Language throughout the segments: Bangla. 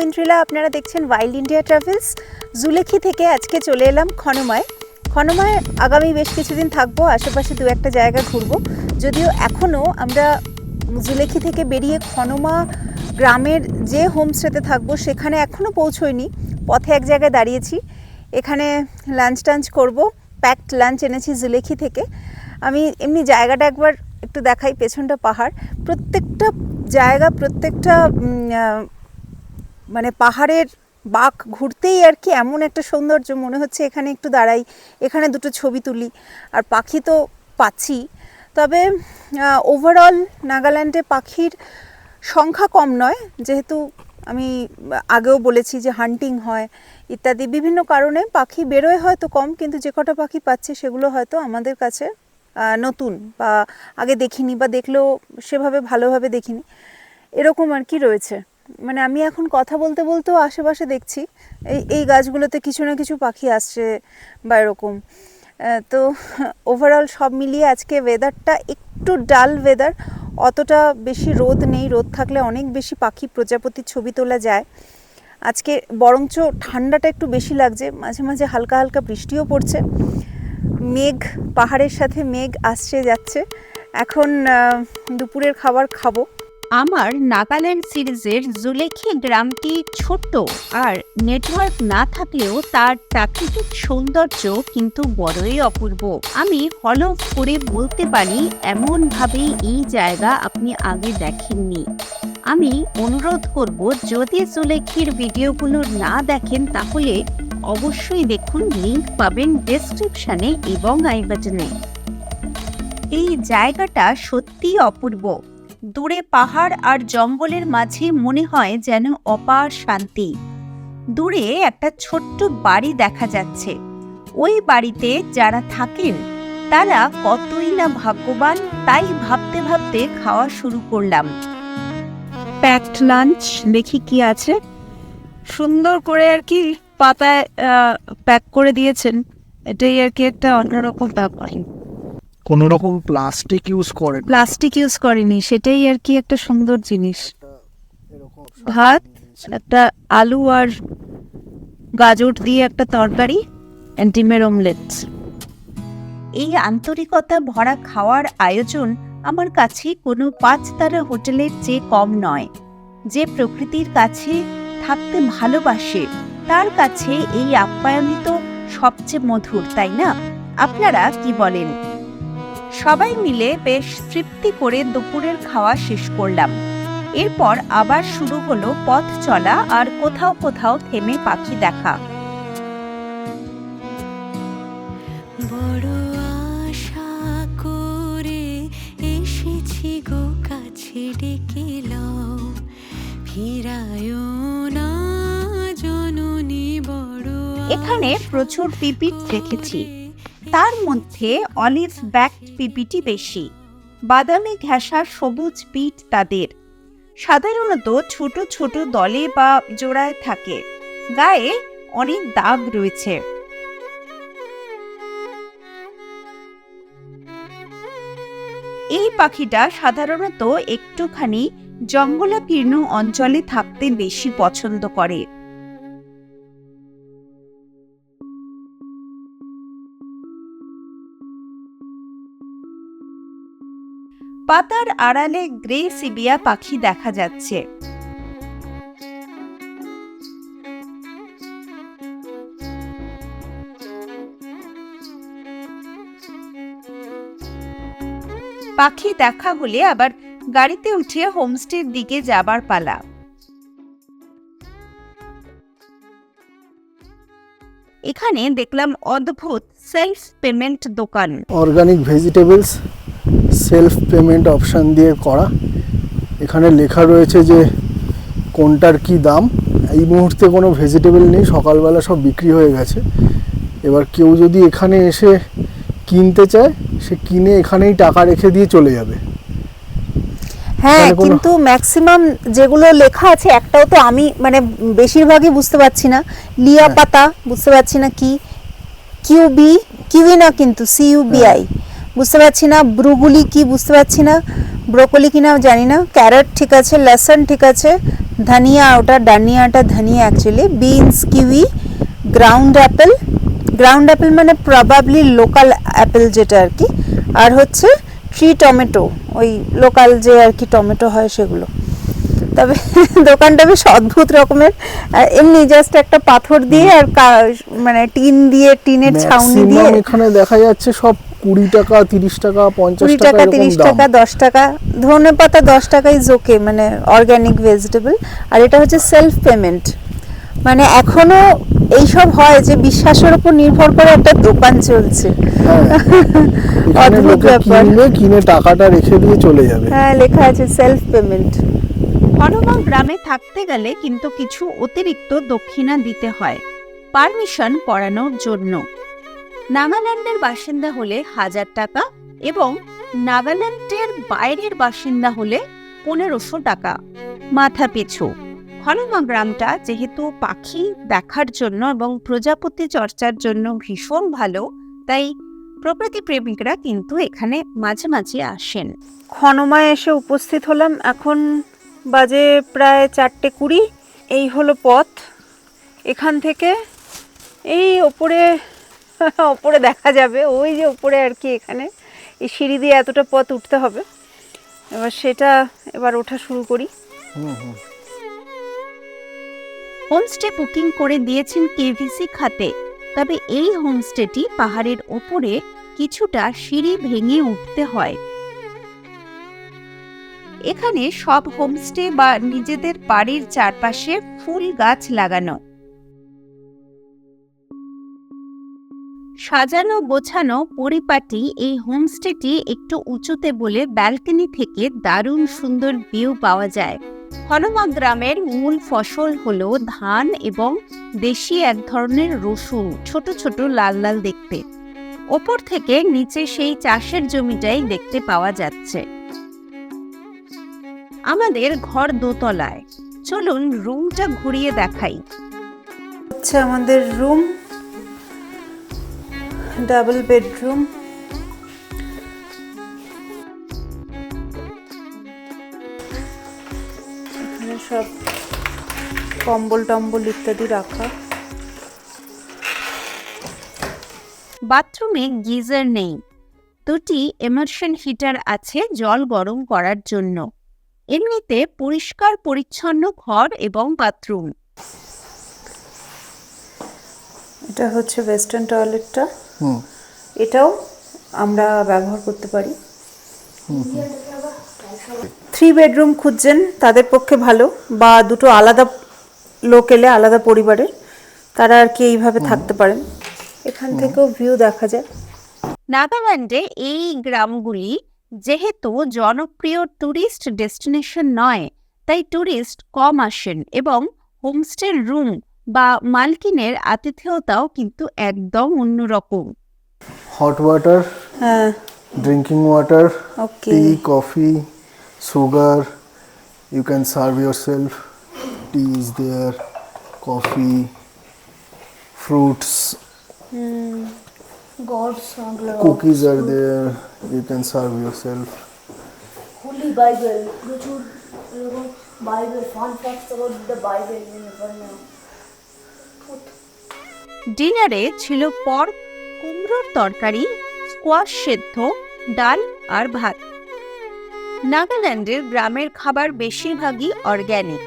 ঐন্দ্রিলা আপনারা দেখছেন ওয়াইল্ড ইন্ডিয়া ট্রাভেলস। জুলেখি থেকে আজকে চলে এলাম খনমায়। খনমায় আগামী বেশ কিছুদিন থাকব, আশেপাশে দু একটা জায়গা ঘুরবো। যদিও এখনও আমরা জুলেখি থেকে বেরিয়ে খনমা গ্রামের যে হোমস্টেতে থাকব, সেখানে এখনও পৌঁছোয়নি পথে এক জায়গায় দাঁড়িয়েছি। এখানে লাঞ্চ টাঞ্চ করব। প্যাকড লাঞ্চ এনেছি জুলেখি থেকে। আমি এমনি জায়গাটা একবার একটু দেখাই, পেছনটা পাহাড়। প্রত্যেকটা জায়গা, প্রত্যেকটা মানে পাহাড়ের বাঘ ঘুরতেই আর কি এমন একটা সৌন্দর্য মনে হচ্ছে এখানে একটু দাঁড়াই, এখানে দুটো ছবি তুলি, আর পাখি তো পাচ্ছি। তবে ওভারঅল নাগাল্যান্ডে পাখির সংখ্যা কম নয়, যেহেতু আমি আগেও বলেছি যে হান্টিং হয়, ইত্যাদি বিভিন্ন কারণে পাখি বেরোয় হয়তো কম, কিন্তু যে কটা পাখি পাচ্ছে সেগুলো হয়তো আমাদের কাছে নতুন বা আগে দেখিনি বা দেখলেও সেভাবে ভালোভাবে দেখিনি। এরকম আর কি রয়েছে। মানে আমি এখন কথা বলতে বলতেও আশেপাশে দেখছি, এই এই গাছগুলোতে কিছু না কিছু পাখি আসছে বা এরকম। তো ওভারঅল সব মিলিয়ে আজকে ওয়েদারটা একটু ডাল ওয়েদার অতটা বেশি রোদ নেই। রোদ থাকলে অনেক বেশি পাখি প্রজাপতির ছবি তোলা যায়। আজকে বরঞ্চ ঠান্ডাটা একটু বেশি লাগছে, মাঝে মাঝে হালকা হালকা বৃষ্টিও পড়ছে। মেঘ, পাহাড়ের সাথে মেঘ আসছে যাচ্ছে। এখন দুপুরের খাবার খাব। আমার নাগাল্যান্ড সিরিজের জুলেখি গ্রামটি ছোট্ট আর নেটওয়ার্ক না থাকলেও তার প্রাকৃতিক সৌন্দর্য কিন্তু বড়ই অপূর্ব। আমি হলফ করে বলতে পারি, এমনভাবেই এই জায়গা আপনি আগে দেখেননি। আমি অনুরোধ করব, যদি জুলেখির ভিডিওগুলো না দেখেন তাহলে অবশ্যই দেখুন লিঙ্ক পাবেন ডেসক্রিপশনে এবং আই বাটনে এই জায়গাটা সত্যিই অপূর্ব। দূরে পাহাড় আর জঙ্গলের মাঝে মনে হয় যেন অপার শান্তি। দূরে একটা ছোট্ট বাড়ি দেখা যাচ্ছে। ওই বাড়িতে যারা থাকেন, তারা কতই না ভাগ্যবান তাই ভাবতে ভাবতে খাওয়া শুরু করলাম। প্যাকড লাঞ্চ দেখি কি আছে। সুন্দর করে আর কি পাতায় প্যাক করে দিয়েছেন। এটাই আর কি একটা অন্যরকম ব্যাপার। কোনো রকম প্লাস্টিক ইউজ করেন। প্লাস্টিক ইউজ করেনি সেটাই আর কি একটা সুন্দর জিনিস। ভাত একটা আলু আর গাজর দিয়ে একটা তরকারি ডিমের অমলেট এই আন্তরিকতা ভরা খাওয়ার আয়োজন আমার কাছে কোনো পাঁচ তারা হোটেলের চেয়ে কম নয়। যে প্রকৃতির কাছে থাকতে ভালোবাসে তার কাছে এই আপ্যায়নই তো সবচেয়ে মধুর তাই না? আপনারা কি বলেন? সবাই মিলে বেশ তৃপ্তি করে দুপুরের খাওয়া শেষ করলাম। এরপর আবার শুরু হলো পথ চলা আর কোথাও কোথাও থেমে পাখি দেখা। বড় আশা করে এসেছি গো কাছে ডেকে লও ফিরায় না জননী বড় এখানে প্রচুর পিপিট দেখেছি তার মধ্যে অলিভ ব্যাক পিপিটি বেশি। বাদামি ঘেঁষা সবুজ পিঠ তাদের। সাধারণত ছোট ছোট দলে বা জোড়ায় থাকে। গায়ে অনেক দাগ রয়েছে। এই পাখিটা সাধারণত একটুখানি জঙ্গলাকীর্ণ অঞ্চলে থাকতে বেশি পছন্দ করে। পাতার আড়ালে গ্রে সিবিয়া পাখি দেখা যাচ্ছে। পাখি দেখা হলে আবার গাড়িতে উঠে হোমস্টের দিকে যাবার পালা। এখানে দেখলাম অদ্ভুত সেলফ পেমেন্ট দোকান। Organic vegetables self payment option দিয়ে করা। এখানে লেখা রয়েছে যে কোনটার কি দাম। এই মুহূর্তে কোনো ভেজিটেবল নেই সকালবেলা সব বিক্রি হয়ে গেছে। এবার কেউ যদি এখানে এসে কিনতে চায় সে কিনে এখানেই টাকা রেখে দিয়ে চলে যাবে। হ্যাঁ কিন্তু ম্যাক্সিমাম যেগুলো লেখা আছে একটাও তো আমি মানে বেশিরভাগই বুঝতে পারছি না। লিয়া হ্যাঁ। পাতা বুঝতে পারছি না কি। কিউবি কিউই না কিন্তু সিইউবিআই বুঝতে পারছি না ব্রুগুলি কি বুঝতে পারছি না ব্রোকলি কিনা জানি না ক্যারট ঠিক আছে লেসন ঠিক আছে ধনিয়া ওটা ডানিয়াটা ধনিয়া actually beans kiwi ground apple ground apple মানে প্রবাবলি লোকাল অ্যাপেল যেটা আর কি আর হচ্ছে ট্রি টমেটো ওই লোকাল যে আর কি টমেটো হয় সেগুলো। তবে দোকানটা বেশ অদ্ভুত রকমের এমনি জাস্ট একটা পাথর দিয়ে আর মানে টিন দিয়ে টিনের ছাউনি দিয়ে এখানে দেখা যাচ্ছে সব কুড়ি টাকা তিরিশ টাকা পঞ্চাশ টাকা টাকা তিরিশ টাকা দশ টাকা ধনে পাতা দশ টাকাই জোকে মানে অর্গ্যানিক ভেজিটেবল আর এটা হচ্ছে সেলফ পেমেন্ট মানে এখনও এইসব হয় যে বিশ্বাসের উপর নির্ভর করে একটা দোকান চলছে। হ্যাঁ। অদ্ভুত ব্যাপার। কিনে টাকাটা রেখে দিয়ে চলে যাবে। হ্যাঁ লেখা আছে সেলফ পেমেন্ট হনুমা গ্রামে থাকতে গেলে কিন্তু কিছু অতিরিক্ত দক্ষিণা দিতে হয়। পারমিশন পড়ানোর জন্য। নাগাল্যান্ডের বাসিন্দা হলে হাজার টাকা এবং নাগাল্যান্ডের বাইরের বাসিন্দা হলে পনেরোশো টাকা। মাথা পিছু। হনুমা গ্রামটা যেহেতু পাখি দেখার জন্য এবং প্রজাপতি চর্চার জন্য ভীষণ ভালো, তাই প্রকৃতি প্রেমিকরা কিন্তু এখানে মাঝে মাঝে আসেন। খনমায় এসে উপস্থিত হলাম। এখন বাজে প্রায় চারটে কুড়ি। এই হলো পথ। এখান থেকে এই ওপরে ওপরে দেখা যাবে। ওই যে ওপরে আর কি এখানে। এই সিঁড়ি দিয়ে এতটা পথ উঠতে হবে। এবার সেটা এবার ওঠা শুরু করি। হুম, হুম। হোমস্টে বুকিং করে দিয়েছেন কেভিসি খাতে। তবে এই হোমস্টেটি পাহাড়ের ওপরে কিছুটা সিঁড়ি ভেঙে উঠতে হয়। এখানে সব হোমস্টে বা নিজেদের বাড়ির চারপাশে ফুল গাছ লাগানো। সাজানো গোছানো পরিপাটি এই হোমস্টেটি একটু উঁচুতে বলে ব্যালকনি থেকে দারুণ সুন্দর ভিউ পাওয়া যায়। হনুমা গ্রামের মূল ফসল হলো ধান এবং দেশি এক ধরনের রসুন, ছোট ছোট লাল লাল দেখতে। ওপর থেকে নিচে সেই চাষের জমিটাই দেখতে পাওয়া যাচ্ছে। আমাদের ঘর দোতলায়। চলুন রুমটা ঘুরিয়ে দেখাই। হচ্ছে আমাদের রুম। ডাবল বেডরুম সব কম্বল টম্বল ইত্যাদি রাখা। বাথরুমে গিজার নেই। দুটি এমার্শন হিটার আছে জল গরম করার জন্য। এমনিতে পরিষ্কার, পরিচ্ছন্ন ঘর এবং বাথরুম। এটা হচ্ছে ওয়েস্টার্ন টয়লেটটা হুম। এটাও আমরা ব্যবহার করতে পারি। থ্রি বেডরুম খুঁজছেন তাদের পক্ষে ভালো। বা দুটো আলাদা লোক এলে আলাদা পরিবারের। তারা আর কি এইভাবে থাকতে পারেন। এখান থেকেও ভিউ দেখা যায়। নাগাল্যান্ডে এই গ্রামগুলি যেহেতু জনপ্রিয় ট্যুরিস্ট ডেস্টিনেশন নয় তাই ট্যুরিস্ট কম আসেন এবং হোমস্টের রুম বা মালকিনের আতিথেয়তাও কিন্তু একদম অন্যরকম। হট ওয়াটার হ্যাঁ। Drinking water okay tea coffee sugar you can serve yourself tea is there coffee fruits goods cookies R there you can serve yourself holy Bible প্রচুর Bible fun facts the Bible in universe ডিনারে ছিল পর্ক কুমড়োর তরকারি স্কোয়াশ সেদ্ধ, ডাল আর ভাত। নাগাল্যান্ডের গ্রামের খাবার বেশিরভাগই অর্গ্যানিক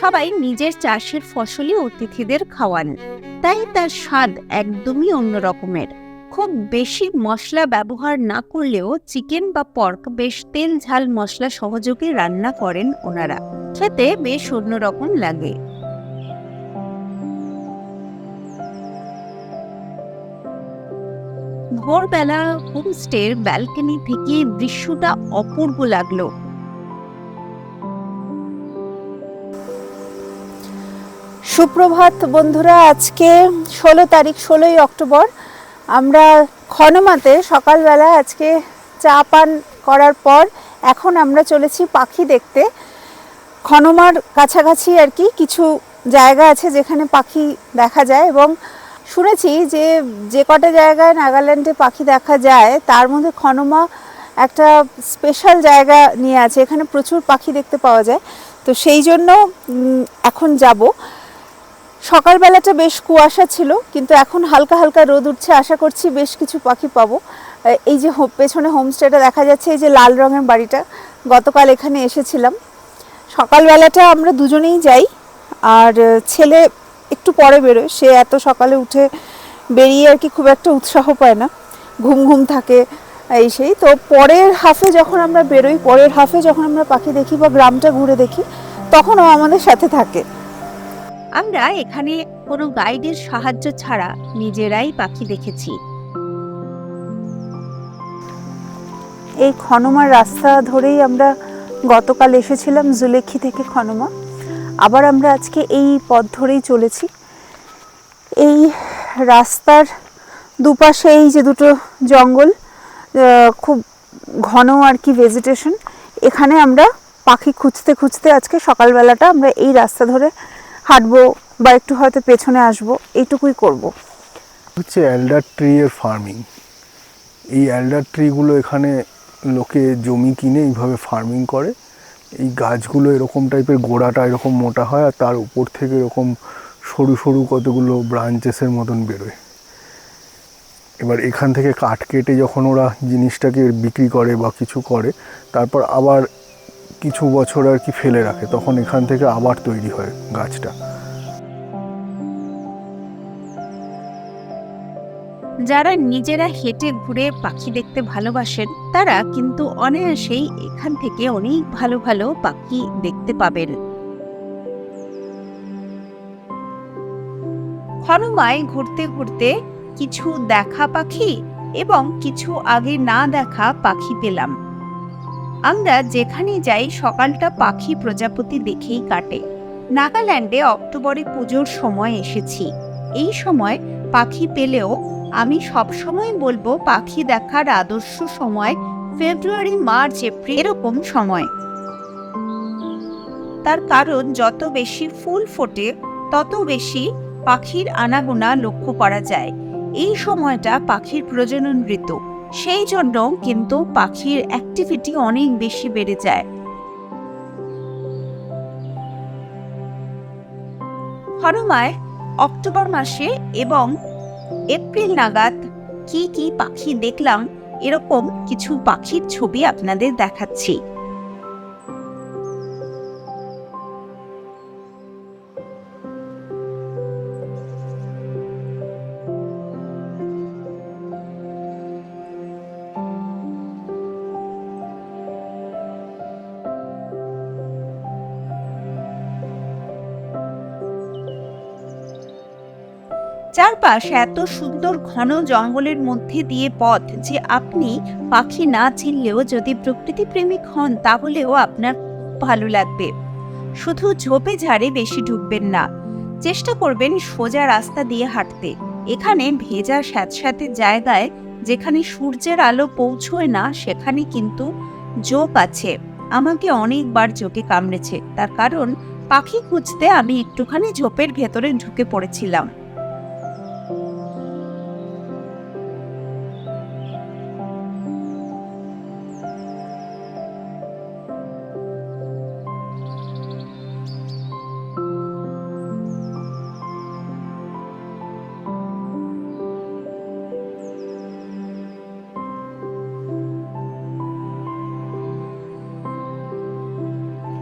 সবাই নিজের চাষের ফসলই অতিথিদের খাওয়ান। তাই তার স্বাদ একদমই অন্য রকমের খুব বেশি মশলা ব্যবহার না করলেও চিকেন বা পর্ক বেশ তেল, ঝাল, মশলা সহযোগে রান্না করেন ওনারা। খেতে বেশ অন্যরকম লাগে। ভোরবেলা হোমস্টের ব্যালকনি থেকে দৃশ্যটা অপূর্ব লাগল। সুপ্রভাত বন্ধুরা, আজকে ষোলো তারিখ, ষোলোই অক্টোবর। আমরা খনমাতে সকালবেলা আজকে চা পান করার পর এখন আমরা চলেছি পাখি দেখতে। খনমার কাছাকাছি আর কি কিছু জায়গা আছে যেখানে পাখি দেখা যায় এবং শুনেছি যে যে কটা জায়গায় নাগাল্যান্ডে পাখি দেখা যায়, তার মধ্যে খনমা একটা স্পেশাল জায়গা নিয়ে আছে। এখানে প্রচুর পাখি দেখতে পাওয়া যায়। তো সেই জন্য এখন যাব। সকালবেলাটা বেশ কুয়াশা ছিল, কিন্তু এখন হালকা হালকা রোদ উঠছে। আশা করছি বেশ কিছু পাখি পাবো। এই যে পেছনে হোমস্টেটা দেখা যাচ্ছে, এই যে লাল রঙের বাড়িটা। গতকাল এখানে এসেছিলাম। সকালবেলাটা আমরা দুজনেই যাই। আর ছেলে একটু পরে বেরোয়। সে এত সকালে উঠে বেরিয়ে আর কি খুব একটা উৎসাহ পায় না। ঘুম ঘুম থাকে এই সেই। তো পরের হাফে যখন আমরা বেরোই পরের হাফে যখন আমরা পাখি দেখি বা গ্রামটা ঘুরে দেখি তখন ও আমাদের সাথে থাকে। আমরা এখানে কোনো গাইডের সাহায্য ছাড়া নিজেরাই পাখি দেখেছি। এই খনমার রাস্তা ধরেই আমরা গতকাল এসেছিলাম জুলেখি থেকে খনমা। আবার আমরা আজকে এই পথ ধরেই চলেছি। এই রাস্তার দুপাশে এই যে দুটো জঙ্গল খুব ঘন আর কি ভেজিটেশন এখানে আমরা পাখি খুঁজতে খুঁজতে আজকে সকালবেলাটা আমরা এই রাস্তা ধরে হাঁটবো বা একটু হয়তো পেছনে আসব, এইটুকুই করব। হচ্ছে অ্যালডার ট্রি এর ফার্মিং এই অ্যালডার ট্রিগুলো এখানে লোকে জমি কিনে এইভাবে ফার্মিং করে। এই গাছগুলো এরকম টাইপের গোড়াটা এরকম মোটা হয় আর তার উপর থেকে এরকম সরু সরু কতগুলো ব্রাঞ্চেসের মতন বেরোয়। এবার এখান থেকে কাঠ কেটে যখন ওরা জিনিসটাকে বিক্রি করে বা কিছু করে, তারপর আবার কিছু বছর আর কি ফেলে রাখে, তখন এখান থেকে আবার তৈরি হয় গাছটা। যারা নিজেরা হেঁটে ঘুরে পাখি দেখতে ভালোবাসেন, তারা কিন্তু অনায়াসেই এখান থেকে অনেক ভালো ভালো পাখি দেখতে পাবেন। হনুমায় ঘুরতে ঘুরতে কিছু দেখা পাখি এবং কিছু আগে না দেখা পাখি পেলাম। আমরা যেখানে যাই, সকালটা পাখি প্রজাপতি দেখেই কাটে। নাগাল্যান্ডে অক্টোবরে পুজোর সময় এসেছি। এই সময় পাখি পেলেও আমি সবসময় বলব পাখি দেখার আদর্শ সময় ফেব্রুয়ারি, মার্চ, এপ্রিল এরকম সময়। তার কারণ যত বেশি ফুল ফোটে, তত বেশি পাখির আনাগোনা লক্ষ্য করা যায়। এই সময়টা পাখির প্রজনন ঋতু। সেই জন্য কিন্তু পাখির অ্যাক্টিভিটি অনেক বেশি বেড়ে যায়। হনুমায় অক্টোবর মাসে এবং এপ্রিল নাগাদ কি কি পাখি দেখলাম, এরকম কিছু পাখির ছবি আপনাদের দেখাচ্ছি। চারপাশ এত সুন্দর ঘন জঙ্গলের মধ্যে দিয়ে পথ যে আপনি পাখি না চিনলেও যদি প্রকৃতি প্রেমিক হন, তাহলেও আপনার ভালো লাগবে। শুধু ঝোপে ঝাড়ে বেশি ঢুকবেন না। চেষ্টা করবেন সোজা রাস্তা দিয়ে হাঁটতে। এখানে ভেজা স্যাঁতস্যাঁতে জায়গায় যেখানে সূর্যের আলো পৌঁছয় না, সেখানে কিন্তু জোক আছে। আমাকে অনেকবার জোকে কামড়েছে। তার কারণ পাখি খুঁজতে আমি একটুখানি ঝোপের ভেতরে ঢুকে পড়েছিলাম।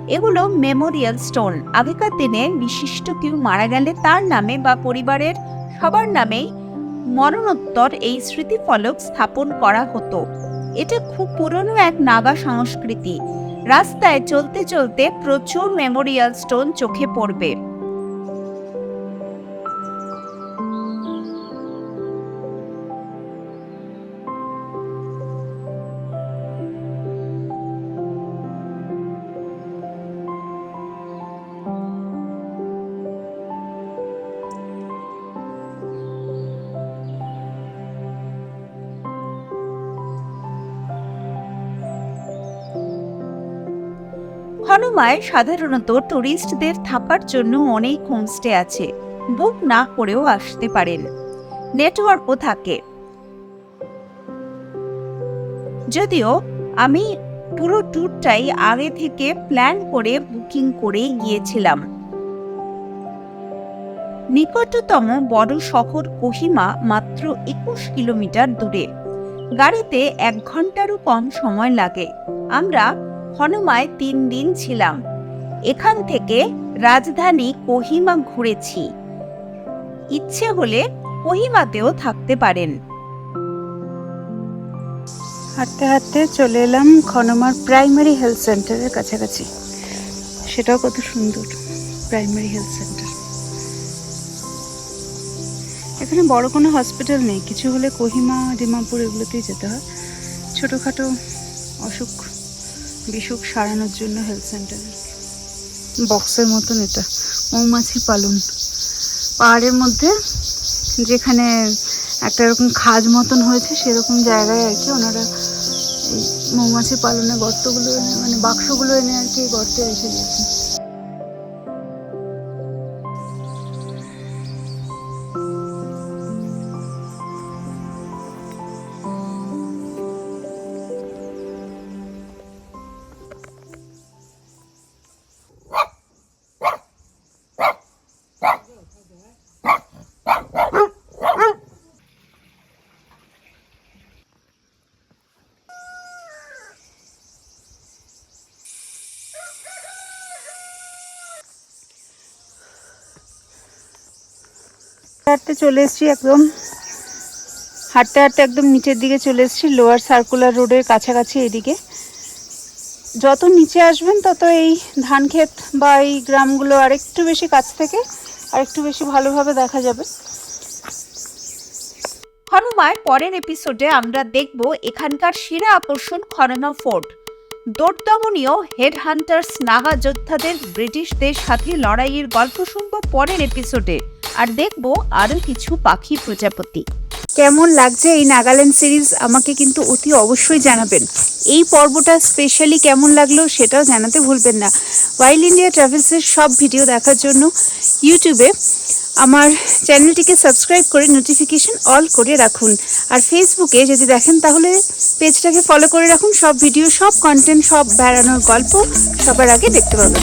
এগুলো মেমোরিয়াল স্টোন। আগেকার দিনে বিশিষ্ট কেউ মারা গেলে তার নামে বা পরিবারের সবার নামেই মরণোত্তর এই স্মৃতিফলক স্থাপন করা হতো। এটা খুব পুরনো এক নাগা সংস্কৃতি। রাস্তায় চলতে চলতে প্রচুর মেমোরিয়াল স্টোন চোখে পড়বে। হনুমায় সাধারণত টুরিস্টদের থাকার জন্য অনেক হোমস্টে আছে। বুক না করেও আসতে পারেন। নেটওয়ার্কও থাকে। যদিও আমি পুরো ট্যুরটাই আগে থেকে প্ল্যান করে বুকিং করে গিয়েছিলাম। নিকটতম বড় শহর কোহিমা মাত্র একুশ কিলোমিটার দূরে। গাড়িতে এক ঘন্টারও কম সময় লাগে। আমরা হনুমায় তিন দিন ছিলাম। এখান থেকে রাজধানী কোহিমা ঘুরেছি। ইচ্ছে হলে কোহিমাতেও থাকতে পারেন। হাঁটতে হাঁটতে চলে এলাম খনমার প্রাইমারি হেলথ সেন্টারের কাছাকাছি। সেটাও কত সুন্দর, প্রাইমারি হেলথ সেন্টার। এখানে বড় কোনো হসপিটাল নেই, কিছু হলে কোহিমা, ডিমাপুর এগুলোতেই যেতে হয়। ছোটোখাটো অসুখ বিসুখ সারানোর জন্য হেলথ সেন্টার বক্সের মতন এটা। মৌমাছি পালন। পাহাড়ের মধ্যে যেখানে একটা এরকম খাজ মতন হয়েছে, সেরকম জায়গায় আর কি ওনারা মৌমাছি পালনে গর্তগুলো এনে মানে বাক্সগুলো এনে আর কি গর্তে রেখে দিয়েছেন। হাঁটতে চলে এসেছি একদম। হাঁটতে হাঁটতে একদম নিচের দিকে চলে এসেছি লোয়ার সার্কুলার রোডের কাছাকাছি এদিকে। যত নিচে আসবেন, তত এই ধান ক্ষেত বা এই গ্রামগুলো আরেকটু বেশি কাছ থেকে, আরেকটু বেশি ভালোভাবে দেখা যাবে। হনুমায় পরের এপিসোডে আমরা দেখব এখানকার সেরা আকর্ষণ খনমা ফোর্ট। দোর্দমনীয় হেড হান্টার্স নাগা যোদ্ধাদের ব্রিটিশদের সাথে লড়াইয়ের গল্প শুনব পরের এপিসোডে আর দেখব আরও কিছু পাখি প্রজাপতি। কেমন লাগছে এই নাগাল্যান্ড সিরিজ আমাকে কিন্তু অতি অবশ্যই জানাবেন। এই পর্বটা স্পেশালি কেমন লাগল সেটাও জানাতে ভুলবেন না। ওয়াইল্ড ইন্ডিয়া ট্রাভেলসের সব ভিডিও দেখার জন্য ইউটিউবে আমার চ্যানেলটিকে সাবস্ক্রাইব করে নোটিফিকেশন অল করে রাখুন। আর ফেসবুকে যদি দেখেন তাহলে পেজটাকে ফলো করে রাখুন। সব ভিডিও, সব কন্টেন্ট সব বেড়ানোর গল্প সবার আগে দেখতে পাবেন।